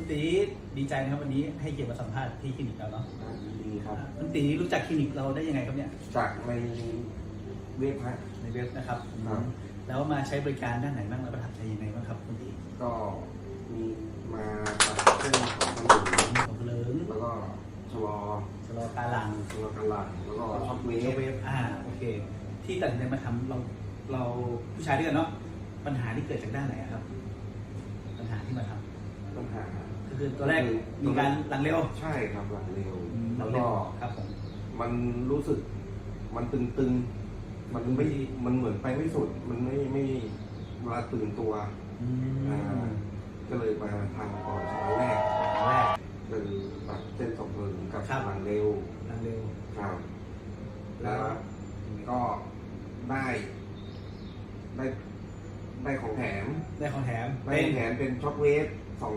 นะครับวันนี้ให้เกียรติมาสัมภาษณ์ที่คลินิกเราเนาะดีครับคุณตีรู้จักคลินิกเราได้ยังไงครับเนี่ยจากในเว็บฮะในเว็บนะครับครับแล้วมาใช้บริการด้านไหนบ้างแล้วประทับใจยังไงบ้างครับคุณตีก็มีมาตัดเส้นของถนนของเหลิงแล้วก็ชะลอชะลอตาหลังชะลอกระหลังแล้วก็ช็อตเวช็อฟตเวฟอ่าโอเค ที่ตัดสินใจมาทำเราเราผู้ชายด้วยกันเนาะปัญหาที่เกิดจากด้านไหนอะครับ ปัญหาที่มาทำ ปัญหา ก็ คือตัวแรกมีการหลังเร็ว ใช่ครับหลังเร็วหลัแล้วงเร็ก็วครับผมมันรู้สึกมันตึงๆ มันไม่ มันเหมือนไปไม่สุด มันไม่ไม่เวลาตื่นตัวอือ่ามก็เลยมาทำก่อนครั้งแรกครั้งแรกคือตัดเส้นสองเพิงกับครับหลังเร็วหลังเร็วครับ แล้วก็ได้ได้ได้ของแถม ได้ของแถมได้เป็นของแถมเป็นช็อคเวฟสอง